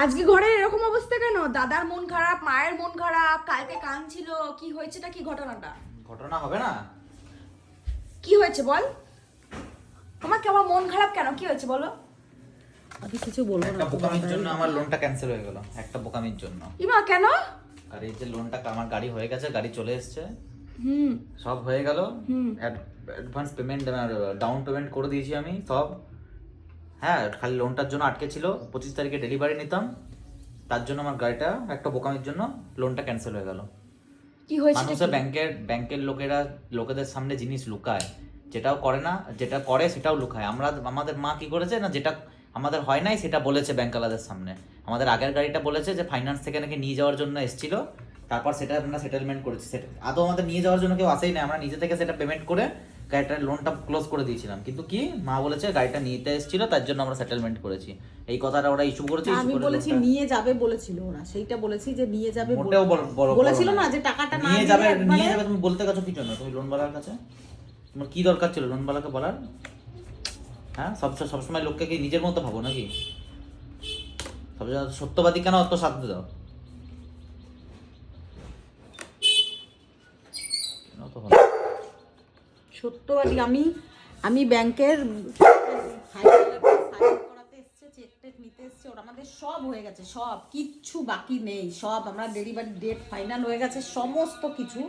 আজকে ঘরে এরকম অবস্থা কেন? দাদার মন খারাপ মায়ের মন খারাপ কালকে কান ছিল কি হয়েছেটা কি ঘটনাটা? ঘটনা হবে না। কি হয়েছে বল? তোমার কেমন মন খারাপ কেন? কি হয়েছে বলো? আমি কিছু বলব না একটা বোকামির জন্য আমার লোনটা ক্যান্সেল হয়ে গেল। একটা বোকামির জন্য। ইমা কেন? আর এই যে লোনটা আমার গাড়ি হয়ে গেছে গাড়ি চলে এসেছে। হুম। সব হয়ে গেল। হুম। অ্যাডভান্স পেমেন্ট ডাউন পেমেন্ট করে দিয়েছি আমি সব। হ্যাঁ খালি লোনটার জন্য আটকে ছিল। পঁচিশ তারিখে ডেলিভারি নিতাম। তার জন্য আমার গাড়িটা একটা বোকামির জন্য লোনটা ক্যান্সেল হয়ে গেল। কি হয়েছে মানুষের ব্যাংকের ব্যাংকের লোকেরা লোকেদের সামনে জিনিস লুকায়। যেটাও করে না যেটা করে সেটাও লুকায়। আমরা আমাদের মা কি করেছে না যেটা আমাদের হয় নাই সেটা বলেছে ব্যাংকালাদের সামনে। আমাদের আগের গাড়িটা বলেছে যে ফাইন্যান্স থেকে নাকি নিয়ে যাওয়ার জন্য এসেছিল। তারপর সেটা আমরা সেটেলমেন্ট করেছি। সেটা আদৌ আমাদের নিয়ে যাওয়ার জন্য কেউ আসেই না আমরা নিজে থেকে সেটা পেমেন্ট করে গাড়িটার লোনটা ক্লোজ করে দিয়েছিলাম। কিন্তু কি? মা বলেছে গাড়িটা নিতে এসেছিল তার জন্য আমরা সেটেলমেন্ট করেছি। এই কথাটা ওরা ইস্যু করেছে আমি বলেছি নিয়ে যাবে বলেছিল ওরা। সেইটা বলেছি যে নিয়ে যাবে মোটেও বলেছিল না। যে টাকাটা না নিয়ে যাবে নিয়ে যাবে তুমি বলতে গেছো কি জন্য? তুমি লোনওয়ালার কাছে? তোমার কি দরকার ছিল লোনওয়ালাকে বলার? হ্যাঁ সব সবসময় লোককে কি নিজের মতো ভাবো নাকি? সব সত্যবাদী কেন অত সাধ্য দাও কেন অত ভালো? সত্যবাদী আমি আমি ব্যাংকের নিতে এসছে ওরা আমাদের সব হয়ে গেছে, সব কিচ্ছু বাকি নেই, সব আমরা ডেলিভারি ডেট ফাইনাল হয়ে গেছে সমস্ত কিছু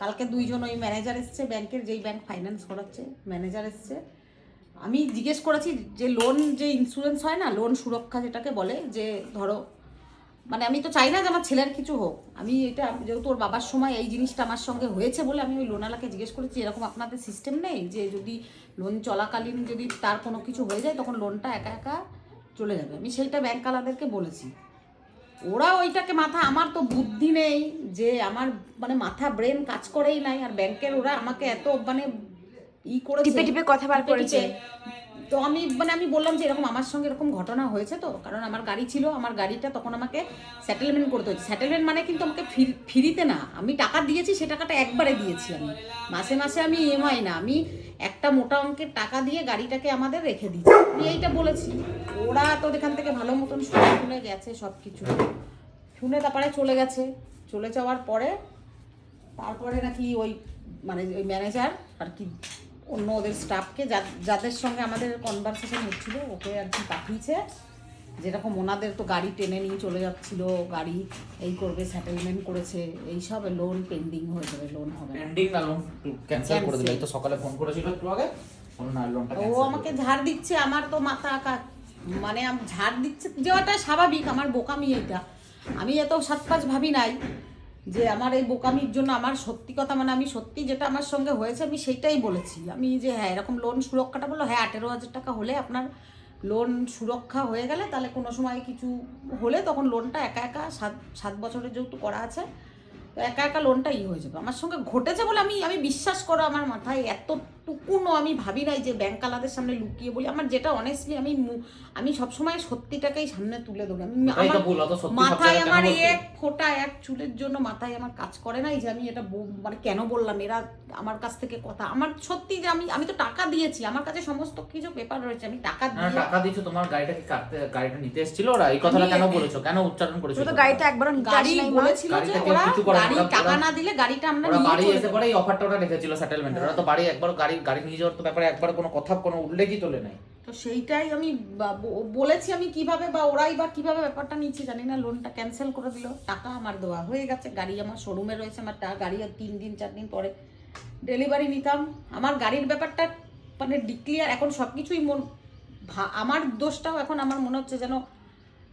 কালকে দুইজন ওই ম্যানেজার এসছে, ব্যাংকের যেই ব্যাংক ফাইন্যান্স করাচ্ছে ম্যানেজার এসছে। আমি জিজ্ঞেস করেছি যে লোন যে ইন্স্যুরেন্স হয় না লোন সুরক্ষা যেটাকে বলে যে ধরো মানে আমি তো চাই না যে আমার ছেলের কিছু হোক। আমি এটা যেহেতু ওর বাবার সময় এই জিনিসটা আমার সঙ্গে হয়েছে বলে আমি ওই লোনালাকে জিজ্ঞেস করেছি এরকম আপনাদের সিস্টেম নেই যে যদি লোন চলাকালীন যদি তার কোনো কিছু হয়ে যায় তখন লোনটা একা একা চলে যাবে? আমি সেইটা ব্যাংকালাদেরকে বলেছি। ওরা ওইটাকে মাথা আমার তো বুদ্ধি নেই যে আমার মানে মাথা ব্রেন কাজ করেই নাই আর ব্যাংকের ওরা আমাকে এত মানে ই করে টিপে টিপে কথা বার করেছে। তো আমি মানে আমি বললাম যে এরকম আমার সঙ্গে এরকম ঘটনা হয়েছে তো, কারণ আমার গাড়ি ছিল, আমার গাড়িটা তখন আমাকে সেটেলমেন্ট করতে হচ্ছে সেটেলমেন্ট মানে কিন্তু আমাকে ফির- ফ্রিতে না, আমি টাকা দিয়েছি, সে টাকাটা একবারে দিয়েছি আমি। মাসে মাসে আমি ইএমআই না, আমি একটা মোটা অঙ্কের টাকা দিয়ে গাড়িটাকে আমাদের রেখে দিয়েছি। আমি এইটা বলেছি। ওরা তো এখান থেকে ভালো মতন শুনে শুনে গেছে সব কিছু শুনে তারপরে চলে গেছে। চলে যাওয়ার পরে, তারপরে নাকি ওই মানে ওই ম্যানেজার আর কি অন্য ওদের স্টাফকে যাদের সঙ্গে আমাদের কনভারসেশন হচ্ছিল ওকে আর কি পাঠিয়েছে। যেরকম ওনাদের তো গাড়ি টেনে নিয়ে চলে যাচ্ছিল গাড়ি এই করবে সেটেলমেন্ট করেছে এই সব লোন পেন্ডিং হয়ে যাবে লোন হবে পেন্ডিং না লোন ক্যান্সেল করে দিল। এই তো সকালে ফোন করেছিল একটু আগে বলল না লোনটা ও আমাকে ঝাড় দিচ্ছে আমার তো মাথা আঁকা। মানে আম- ঝাড় দিচ্ছে যাওয়াটা স্বাভাবিক আমার বোকামি এটা। আমি এত সাত পাঁচ ভাবি নাই। যে আমার এই বোকামির জন্য আমার সত্যি কথা মানে আমি সত্যি যেটা আমার সঙ্গে হয়েছে, আমি সেইটাই বলেছি। আমি যে হ্যাঁ এরকম লোন সুরক্ষাটা বলল হ্যাঁ আঠেরো হাজার টাকা হলে আপনার লোন সুরক্ষা হয়ে গেলে, তাহলে কোনো সময় কিছু হলে তখন লোনটা একা একা সাত সাত বছরের যেহেতু করা আছে, তো একা একা লোনটা ই হয়ে যাবে। আমার সঙ্গে ঘটেছে বলে আমি আমি বিশ্বাস করো, আমার মাথায় এতটুকুনও আমি ভাবি নাই যে ব্যাংকালাদের সামনে লুকিয়ে বলি। আমার যেটা অনেস্টলি আমি আমি সবসময় সত্যিটাকেই সামনে তুলে ধরি। আমি মাথায় আমার এক ফোঁটা এক চুলের জন্য মাথায় আমার কাজ করে নাই যে আমি এটা মানে কেন বললাম? এরা আমার কাছ থেকে কথা আমার সত্যি যে আমি আমি তো টাকা দিয়েছি। আমার কাছে সমস্ত কিছু পেপার রয়েছে আমি টাকা দিয়ে টাকা দিয়েছ তোমার গাড়িটা কি কাটতে গাড়িটা নিতে এসেছিল ওরা? এই কথাটা কেন বলেছ? কেন উচ্চারণ করেছ তো গাড়িটা একবারও নিতে গাড়ি বলেছিল যে ওরা গাড়ি টাকা না দিলে গাড়িটা আমরা নিয়ে বাড়ি চলে এসে পরে এই অফারটা ওরা রেখেছিল সেটেলমেন্ট ওরা তো বাড়ি একবার গাড়ি গাড়ি গাড়ি নিয়ে যাওয়ার তো ব্যাপারে একবার কোনো কথা, কোনো উল্লেখই তোলে নাই। তো সেইটাই আমি বলেছি আমি কীভাবে বা ওরাই বা কীভাবে ব্যাপারটা নিচ্ছে জানি না লোনটা ক্যান্সেল করে দিল। টাকা আমার দেওয়া হয়ে গেছে, গাড়ি আমার শোরুমে রয়েছে, আমার টা- গাড়ি আর তিন দিন, চার দিন পরে ডেলিভারি নিতাম। আমার গাড়ির ব্যাপারটা মানে ডিক্লিয়ার এখন সব কিছুই মন আমার দোষটাও এখন আমার মনে হচ্ছে যেন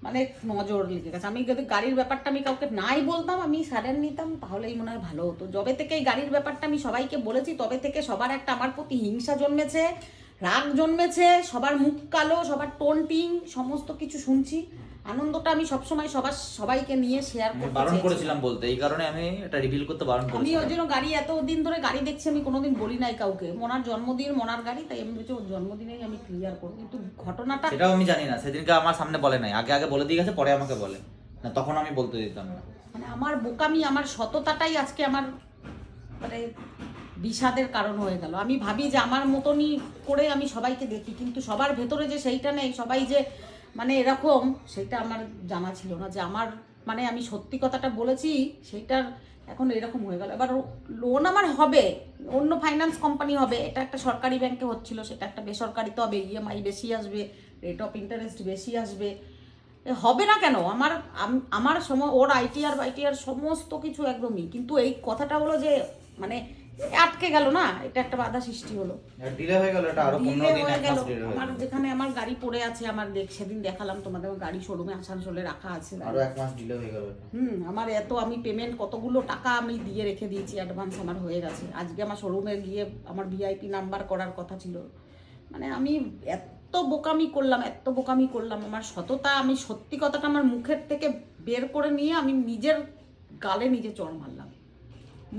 মানে নজর লেগে গেছে। আমি যদি গাড়ির ব্যাপারটা আমি কাউকে নাই বলতাম, আমি স্যারের নিতাম, তাহলেই মনে হয় ভালো হতো। যবে থেকে এই গাড়ির ব্যাপারটা আমি সবাইকে বলেছি, তবে থেকে সবার একটা আমার প্রতি হিংসা জন্মেছে। রাগ জন্মেছে সবার মুখ কালো সবার টোন টিং সমস্ত কিছু শুনছি। আনন্দটা আমি সবসময় সবার সবাইকে নিয়ে শেয়ার করতে বারণ করেছিলাম বলতে এই কারণে আমি এটা রিভিল করতে বারণ আমি করেছিলাম। ওই জন্য গাড়ি এত দিন ধরে গাড়ি দেখছি আমি কোনোদিন বলি নাই কাউকে। মনার জন্মদিন মনার গাড়ি তাই আমি বলছি ওর জন্মদিনেই আমি ক্লিয়ার করব। কিন্তু ঘটনাটা সেটাও আমি জানি না সেদিনকে আমার সামনে বলে নাই। আগে আগে বলে দিয়ে গেছে পরে আমাকে বলে। না তখন আমি বলতে দিতাম না। মানে আমার বোকামি আমার সততাটাই আজকে আমার মানে বিষাদের কারণ হয়ে গেল। আমি ভাবি যে আমার মতনই করে আমি সবাইকে দেখি, কিন্তু সবার ভেতরে যে সেইটা নেই, সবাই যে মানে এরকম সেটা আমার জানা ছিল না যে আমার মানে আমি সত্যি কথাটা বলেছি, সেইটার এখন এরকম হয়ে গেল। এবার লোন আমার হবে, অন্য ফাইন্যান্স কোম্পানি হবে, এটা একটা সরকারি ব্যাংকে হচ্ছিল, সেটা একটা বেসরকারি তো হবে ইএমআই বেশি আসবে রেট অফ ইন্টারেস্ট বেশি আসবে। হবে না কেন? আমার আমার সময় ওর আইটিআর বাইটিআর সমস্ত কিছু একদমই। কিন্তু এই কথাটা হলো যে মানে আটকে গেল না এটা একটা বাধা সৃষ্টি হলো। ডিলে হয়ে গেল এটা আরও Delay পনেরো দিন গেল। মাস ডিলে হয়ে আমার যেখানে আমার গাড়ি পড়ে আছে আমার দেখ সেদিন দেখালাম তোমাদের আমার গাড়ি শোরুমে আসানসোলে রাখা আছে আরও এক মাস ডিলে হয়ে গেল। হুম আমার এত আমি পেমেন্ট কতগুলো টাকা আমি দিয়ে রেখে দিয়েছি অ্যাডভান্স আমার হয়ে গেছে। আজকে আমার শোরুমে গিয়ে আমার ভিআইপি নাম্বার করার কথা ছিল। মানে আমি এত বোকামি করলাম এত বোকামি করলাম আমার সততা আমি সত্যি কথাটা আমার মুখের থেকে বের করে নিয়ে আমি নিজের গালে নিজে চড় মারলাম।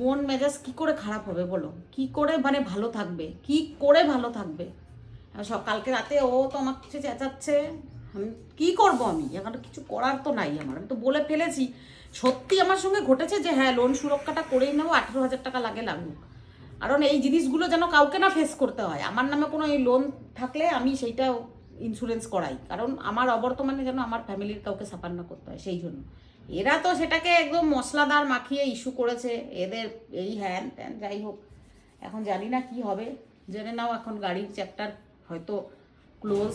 মন মেজাজ কি করে খারাপ হবে বলো? কি করে মানে ভালো থাকবে? কি করে ভালো থাকবে? সকালকে রাতে ও তো আমার কিছু চেঁচাচ্ছে। আমি কি করব আমি? এখন কিছু করার তো নাই আমার। আমি তো বলে ফেলেছি। সত্যি আমার সঙ্গে ঘটেছে যে হ্যাঁ লোন সুরক্ষাটা করেই নেব, আঠেরো হাজার টাকা লাগে লাগুক। কারণ এই জিনিসগুলো যেন কাউকে না ফেস করতে হয়। আমার নামে কোনো এই লোন থাকলে আমি সেইটা ইন্স্যুরেন্স করাই। কারণ আমার অবর্তমানে যেন আমার ফ্যামিলির কাউকে সাফার না করতে হয়, সেই জন্য। এরা তো সেটাকে একদম মশলাদার মাখিয়ে ইস্যু করেছে। এদের এই হ্যান ত্যান যাই হোক এখন জানি না কি হবে। জেনে নাও এখন গাড়ির চ্যাপ্টার হয়তো ক্লোজ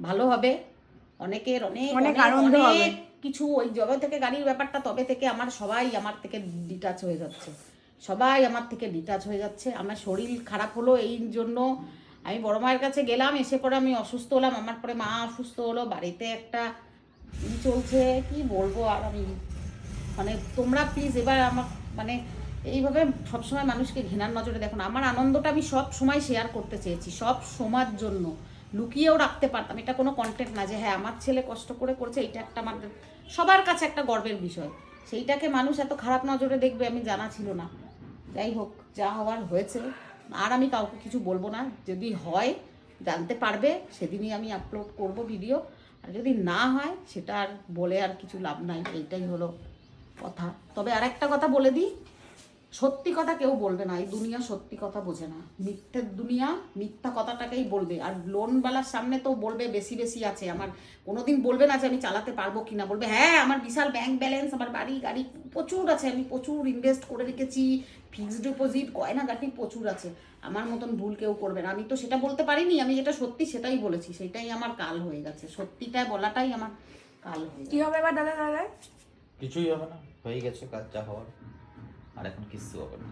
ভালো হবে। অনেকের অনেক অনেক আনন্দ অনেক কিছু ওই জবে থেকে গাড়ির ব্যাপারটা তবে থেকে আমার সবাই আমার থেকে ডিটাচ হয়ে যাচ্ছে। সবাই আমার থেকে ডিটাচ হয়ে যাচ্ছে। আমার শরীর খারাপ হলো এই জন্য আমি বড় মায়ের কাছে গেলাম এসে পরে আমি অসুস্থ হলাম। আমার পরে মা অসুস্থ হলো। বাড়িতে একটা ই চলছে, কি বলব আর আমি? মানে তোমরা প্লিজ এবার আমার মানে এইভাবে সবসময় মানুষকে ঘেনার নজরে দেখো না। আমার আনন্দটা আমি সব সময় শেয়ার করতে চেয়েছি, সব সময়ের জন্য। লুকিয়েও রাখতে পারতাম। এটা কোনো কন্টেন্ট না যে হ্যাঁ আমার ছেলে কষ্ট করে করছে এটা একটা আমাদের, সবার কাছে একটা গর্বের বিষয়। সেইটাকে মানুষ এত খারাপ নজরে দেখবে আমি জানা ছিল না। যাই হোক, যা হওয়ার হয়েছে। আর আমি কাউকে কিছু বলব না। যদি হয়, জানতে পারবে, সেদিনই আমি আপলোড করব ভিডিও আর যদি না হয়, সেটা আর বলে আর কিছু লাভ নাই, এইটাই হলো কথা। তবে আর একটা কথা বলে দিই সত্যি কথা কেউ বলবে না এই দুনিয়া সত্যি কথা বোঝে না। মিথ্যের দুনিয়া মিথ্যা কথাটাকেই বলবে আর লোনওয়ালার সামনে তো বলবে বেশি বেশি আছে। আমার কোনোদিন বলবে না যে আমি চালাতে পারব কিনা বলবে হ্যাঁ আমার বিশাল ব্যাংক ব্যালেন্স আমার বাড়ি গাড়ি প্রচুর আছে আমি প্রচুর ইনভেস্ট করে রেখেছি ফিক্সড ডিপোজিট গয়নাগাটি প্রচুর আছে। আমার মতন ভুল কেউ করবে না। আমি তো সেটা বলতে পারিনি আমি যেটা সত্যি সেটাই বলেছি সেটাই আমার কাল হয়ে গেছে। সত্যিটা বলাটাই আমার কাল হয়ে গেছে। কি হবে এবার দাদা দাদা? কিছুই হবে না হয়ে গেছে কাজ যা হওয়ার। আর এখন কিচ্ছু হবে না